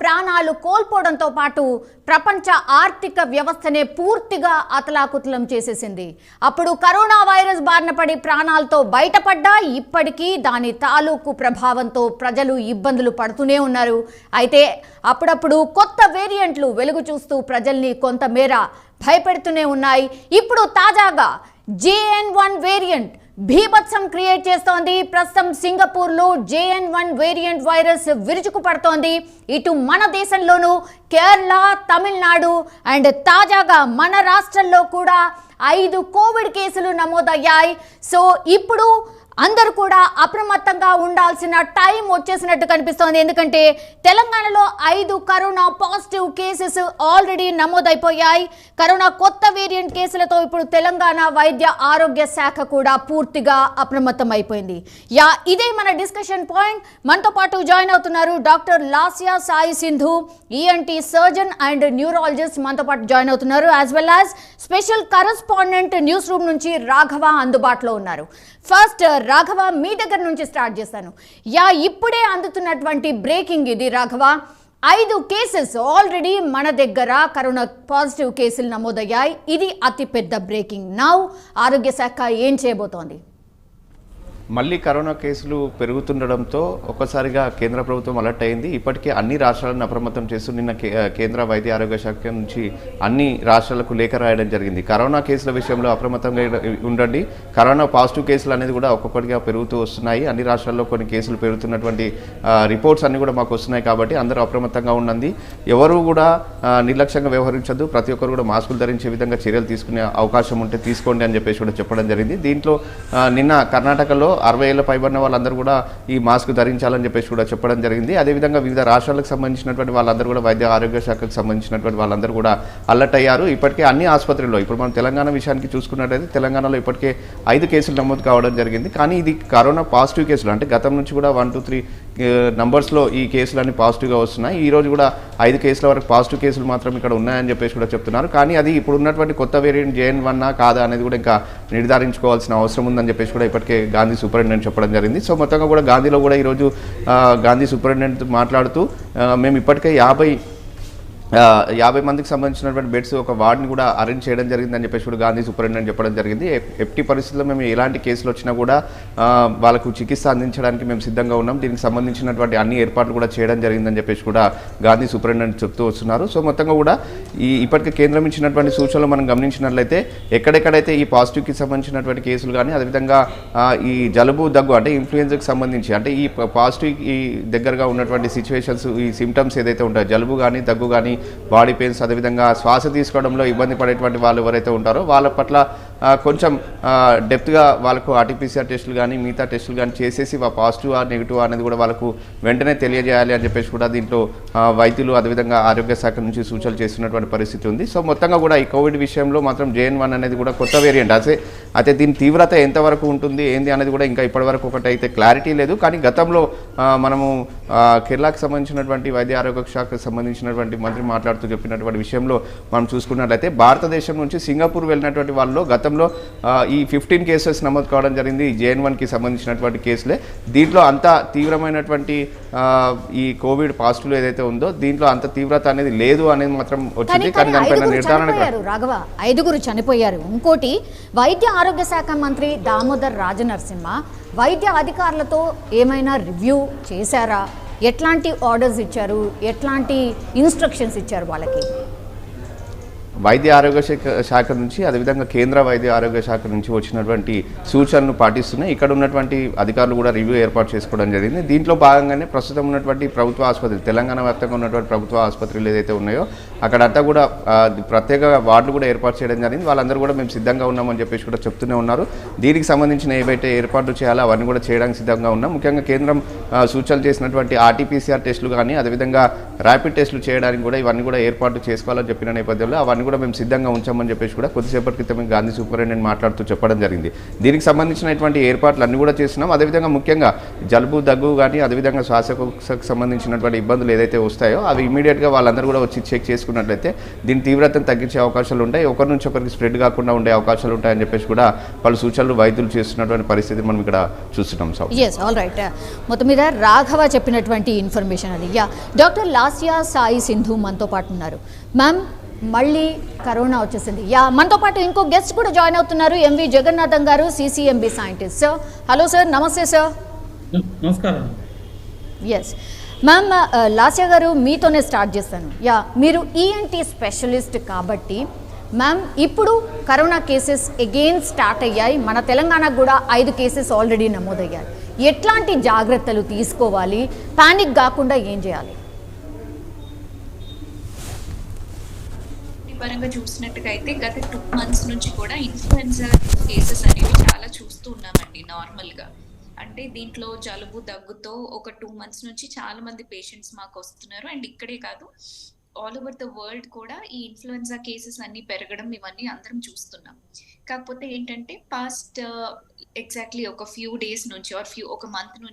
ప్రాణాలు కోల్పోవడంతో పాటు ప్రపంచ ఆర్థిక వ్యవస్థనే పూర్తిగా అతలాకుతలం చేసేసింది. అప్పుడు కరోనా వైరస్ బారిన పడి ప్రాణాలతో బయటపడ్డా ఇప్పటికీ దాని తాలూకు ప్రభావంతో ప్రజలు ఇబ్బందులు పడుతూనే ఉన్నారు. అయితే అప్పుడప్పుడు కొత్త వేరియంట్లు వెలుగు చూస్తూ ప్రజల్ని కొంతమేర భయపెడుతూనే ఉన్నాయి. ఇప్పుడు తాజాగా జేఎన్ వన్ వేరియంట్ భీభత్సం క్రియేట్ చేస్తోంది. ప్రస్తుతం సింగపూర్లో జేఎన్ వన్ వేరియంట్ వైరస్ విరుచుకు పడుతోంది ఇటు మన దేశంలోనూ కేరళ తమిళనాడు అండ్ తాజాగా మన రాష్ట్రంలో కూడా ఐదు కోవిడ్ కేసులు నమోదయ్యాయి. సో ఇప్పుడు అందరూ కూడా అప్రమత్తంగా ఉండాల్సిన టైం వచ్చేసినట్టు కనిపిస్తోంది. ఎందుకంటే తెలంగాణలో ఐదు కరోనా పాజిటివ్ కేసెస్ ఆల్రెడీ నమోదైపోయాయి. కరోనా కొత్త వేరియంట్ కేసులతో ఇప్పుడు తెలంగాణ వైద్య ఆరోగ్య శాఖ కూడా పూర్తిగా అప్రమత్తం అయిపోయింది యా ఇదే మన డిస్కషన్ పాయింట్. మనతో పాటు జాయిన్ అవుతున్నారు doctor Lasya Sai Sindhu ENT surgeon and neurologist. మనతో పాటు జాయిన్ అవుతున్నారు as well as special correspondent news room నుంచి రాఘవ అందుబాటులో ఉన్నారు. ఫస్ట్ రాఘవ మీ దగ్గర నుంచి స్టార్ట్ చేస్తాను యా ఇప్పుడే అందుతున్నటువంటి బ్రేకింగ్ ఇది రాఘవ. ఐదు కేసెస్ ఆల్రెడీ మన దగ్గర కరోనా పాజిటివ్ కేసులు నమోదయ్యాయి. ఇది అతిపెద్ద బ్రేకింగ్ నౌ ఆరోగ్య శాఖ ఏం చేయబోతోంది? మళ్ళీ కరోనా కేసులు పెరుగుతుండడంతో ఒక్కసారిగా కేంద్ర ప్రభుత్వం అలర్ట్ అయింది. ఇప్పటికే అన్ని రాష్ట్రాలను అప్రమత్తం చేస్తూ నిన్న కే- కేంద్ర వైద్య ఆరోగ్య శాఖ నుంచి అన్ని రాష్ట్రాలకు లేఖ రాయడం జరిగింది. కరోనా కేసుల విషయంలో అప్రమత్తంగా ఉండండి. కరోనా పాజిటివ్ కేసులు అనేది కూడా ఒక్కొక్కటిగా పెరుగుతూ వస్తున్నాయి. అన్ని రాష్ట్రాల్లో కొన్ని కేసులు పెరుగుతున్నటువంటి రిపోర్ట్స్ అన్నీ కూడా మాకు వస్తున్నాయి కాబట్టి అందరూ అప్రమత్తంగా ఉండండి. ఎవరు కూడా నిర్లక్ష్యంగా వ్యవహరించద్దు. ప్రతి ఒక్కరు కూడా మాస్కులు ధరించే విధంగా చర్యలు తీసుకునే అవకాశం ఉంటే తీసుకోండి అని చెప్పేసి కూడా చెప్పడం జరిగింది. దీంట్లో నిన్న కర్ణాటకలో అరవై ఏళ్ళ పైబడిన వాళ్ళందరూ కూడా ఈ మాస్క్ ధరించాలని చెప్పేసి కూడా చెప్పడం జరిగింది. అదేవిధంగా వివిధ రాష్ట్రాలకు సంబంధించినటువంటి వాళ్ళందరూ కూడా వైద్య ఆరోగ్య శాఖకు సంబంధించినటువంటి వాళ్ళందరూ కూడా అలర్ట్ అయ్యారు. ఇప్పటికే అన్ని ఆసుపత్రుల్లో ఇప్పుడు మనం తెలంగాణ విషయానికి చూసుకున్నట్టయితే తెలంగాణలో ఇప్పటికే ఐదు కేసులు నమోదు కావడం జరిగింది. కానీ ఇది కరోనా పాజిటివ్ కేసులు. అంటే గతం నుంచి కూడా వన్ టూ త్రీ నంబర్స్లో ఈ కేసులన్నీ పాజిటివ్గా వస్తున్నాయి. ఈరోజు కూడా ఐదు కేసుల వరకు పాజిటివ్ కేసులు మాత్రం ఇక్కడ ఉన్నాయని చెప్పేసి కూడా చెప్తున్నారు. కానీ అది ఇప్పుడు ఉన్నటువంటి కొత్త వేరియంట్ జేఎన్ వన్నా కాదా అనేది కూడా ఇంకా నిర్ధారించుకోవాల్సిన అవసరం ఉందని చెప్పేసి కూడా ఇప్పటికే గాంధీ సూపరింటెండెంట్ చెప్పడం జరిగింది. సో మొత్తంగా కూడా గాంధీలో కూడా ఈరోజు గాంధీ సూపరింటెండెంట్ మాట్లాడుతూ మేము ఇప్పటికే యాభై యాభై మందికి సంబంధించినటువంటి బెడ్స్ ఒక వార్డుని కూడా అరేంజ్ చేయడం జరిగిందని చెప్పేసి కూడా గాంధీ సూపరింటెండెంట్ చెప్పడం జరిగింది. ఎప్- ఎట్టి పరిస్థితుల్లో మేము ఎలాంటి కేసులు వచ్చినా కూడా వాళ్ళకు చికిత్స అందించడానికి మేము సిద్ధంగా ఉన్నాం. దీనికి సంబంధించినటువంటి అన్ని ఏర్పాట్లు కూడా చేయడం జరిగిందని చెప్పేసి కూడా గాంధీ సూపరింటెండెంట్ చెప్తూ వస్తున్నారు. సో మొత్తంగా కూడా ఈ ఇప్పటికే కేంద్రం ఇచ్చినటువంటి సూచనలు మనం గమనించినట్లయితే ఎక్కడెక్కడైతే ఈ పాజిటివ్కి సంబంధించినటువంటి కేసులు కానీ అదేవిధంగా ఈ జలుబు దగ్గు అంటే ఇన్ఫ్లుయెన్జాకి సంబంధించి అంటే ఈ పాజిటివ్ ఈ దగ్గరగా ఉన్నటువంటి సిచ్యువేషన్స్ ఈ సిమ్టమ్స్ ఏదైతే ఉంటాయో జలుబు కానీ దగ్గు కానీ బాడీ పెయిన్స్ అదేవిధంగా శ్వాస తీసుకోవడంలో ఇబ్బంది పడేటువంటి వాళ్ళు ఎవరైతే ఉంటారో వాళ్ళ పట్ల కొంచెం డెప్త్గా వాళ్ళకు ఆర్టీపీసీఆర్ టెస్టులు కానీ మిగతా టెస్టులు కానీ చేసేసి పాజిటివ్ ఆ నెగిటివ్ అనేది కూడా వాళ్ళకు వెంటనే తెలియజేయాలి అని చెప్పేసి కూడా దీంట్లో వైద్యులు అదేవిధంగా ఆరోగ్య శాఖ నుంచి సూచనలు చేస్తున్నటువంటి పరిస్థితి ఉంది. సో మొత్తంగా కూడా ఈ కోవిడ్ విషయంలో మాత్రం జేఎన్ వన్ అనేది కూడా కొత్త వేరియంట్ అదే అయితే దీని తీవ్రత ఎంతవరకు ఉంటుంది ఏంది అనేది కూడా ఇంకా ఇప్పటివరకు ఒకటి అయితే క్లారిటీ లేదు. కానీ గతంలో మనము కేరళకు సంబంధించినటువంటి వైద్య ఆరోగ్య శాఖకు సంబంధించినటువంటి మంత్రి మాట్లాడుతూ చెప్పినటువంటి విషయంలో మనం చూసుకున్నట్లయితే భారతదేశం నుంచి సింగపూర్ వెళ్ళినటువంటి వాళ్ళలో గతంలో ఆ, ఈ ఫిఫ్టీన్ కేసెస్ నమోదు కావడం జరిగింది. జేఎన్ వన్కి సంబంధించినటువంటి కేసులే. దీంట్లో అంత తీవ్రమైనటువంటి ఈ కోవిడ్ పాజిటివ్ ఏదైతే ఉందో దీంట్లో అంత తీవ్రత అనేది లేదు అనేది మాత్రం వచ్చింది. కానీ దానిపైన నిర్ధారణ రాఘవ. ఐదుగురు చనిపోయారు. ఇంకోటి వైద్య ఆరోగ్య శాఖ మంత్రి దామోదర్ రాజనరసింహ వైద్య అధికారులతో ఏమైనా రివ్యూ చేశారా? ఎట్లాంటి ఆర్డర్స్ ఇచ్చారు? ఎట్లాంటి ఇన్స్ట్రక్షన్స్ ఇచ్చారు వాళ్ళకి? వైద్య ఆరోగ్య శాఖ శాఖ నుంచి అదేవిధంగా కేంద్ర వైద్య ఆరోగ్య శాఖ నుంచి వచ్చినటువంటి సూచనలు పాటిస్తున్నాయి. ఇక్కడ ఉన్నటువంటి అధికారులు కూడా రివ్యూ ఏర్పాటు చేసుకోవడం జరిగింది. దీంట్లో భాగంగానే ప్రస్తుతం ఉన్నటువంటి ప్రభుత్వ ఆసుపత్రి తెలంగాణ వ్యాప్తంగా ఉన్నటువంటి ప్రభుత్వ ఆసుపత్రులు ఏదైతే ఉన్నాయో అక్కడంతా కూడా ప్రత్యేక వార్డులు కూడా ఏర్పాటు చేయడం జరిగింది. వాళ్ళందరూ కూడా మేము సిద్ధంగా ఉన్నామని చెప్పేసి కూడా చెప్తూనే ఉన్నారు. దీనికి సంబంధించిన ఏవైతే ఏర్పాట్లు చేయాలో అవన్నీ కూడా చేయడానికి సిద్ధంగా ఉన్నాం. ముఖ్యంగా కేంద్రం సూచనలు చేసినటువంటి ఆర్టీపీసీఆర్ టెస్టులు కానీ అదేవిధంగా ర్యాపిడ్ టెస్టులు చేయడానికి కూడా ఇవన్నీ కూడా ఏర్పాటు చేసుకోవాలని చెప్పిన నేపథ్యంలో అవన్నీ కూడా మేము సిద్ధంగా ఉంచామని చెప్పేసి కూడా కొద్దిసేపటి క్రితం గాంధీ సూపరింటెండెంట్ మాట్లాడుతూ చెప్పడం జరిగింది. దీనికి సంబంధించినటువంటి ఏర్పాట్లు అన్ని కూడా చేస్తున్నాం. అదేవిధంగా ముఖ్యంగా జలుబు దగ్గు కానీ అదేవిధంగా శ్వాసకోశకు సంబంధించినటువంటి ఇబ్బందులు ఏదైతే వస్తాయో అవి ఇమీడియట్గా వాళ్ళందరూ కూడా వచ్చి చెక్ చేసుకుని తీసుకున్నట్లయితే దీని తీవ్రతను తగ్గించే అవకాశాలు ఉంటాయి. ఒకరి నుంచి ఒకరికి స్ప్రెడ్ కాకుండా ఉండే అవకాశాలు ఉంటాయని చెప్పేసి కూడా పలు సూచనలు వైద్యులు చేస్తున్నటువంటి పరిస్థితి మనం ఇక్కడ చూస్తున్నాం సార్. ఎస్ ఆల్ రైట్ మొత్తం మీద రాఘవ చెప్పినటువంటి ఇన్ఫర్మేషన్ అది. యా డాక్టర్ లాస్యా సాయి సింధు మనతో పాటు ఉన్నారు. మ్యామ్ మళ్ళీ కరోనా వచ్చేసింది. యా మనతో పాటు ఇంకో గెస్ట్ కూడా జాయిన్ అవుతున్నారు. ఎంవి జగన్నాథం గారు CCMB scientist sir hello sir నమస్తే సార్ నమస్కారం. ఎస్ మ్యామ్ లాస్యా గారు మీతోనే స్టార్ట్ చేస్తాను యా మీరు ఈఎన్టీ స్పెషలిస్ట్ కాబట్టి మ్యామ్ ఇప్పుడు కరోనా కేసెస్ అగైన్ స్టార్ట్ అయ్యాయి. మన తెలంగాణకు కూడా ఐదు కేసెస్ ఆల్రెడీ నమోదయ్యాయి. ఎట్లాంటి జాగ్రత్తలు తీసుకోవాలి? పానిక్ కాకుండా ఏం చేయాలి? పరంగా చూసినట్టుగా అయితే గత టూ మంత్స్ నుంచి కూడా ఇన్ఫ్లుయెన్జా కేసెస్ అనేవి చాలా చూస్తూ ఉన్నామండి నార్మల్గా అంటే దీంట్లో జలుబు దగ్గుతో ఒక టూ మంత్స్ నుంచి చాలా మంది పేషెంట్స్ మాకు వస్తున్నారు. అండ్ ఇక్కడే కాదు ఆల్ ఓవర్ ద వరల్డ్ కూడా ఈ ఇన్ఫ్లుయెన్జా కేసెస్ అన్ని పెరగడం ఇవన్నీ అందరం చూస్తున్నాం. కాకపోతే ఏంటంటే పాస్ట్ ఎగ్జాక్ట్లీ uh, ఒక ఫ్యూ డేస్ నుంచి ఆర్ ఫ్యూ ఒక మంత్ నుంచి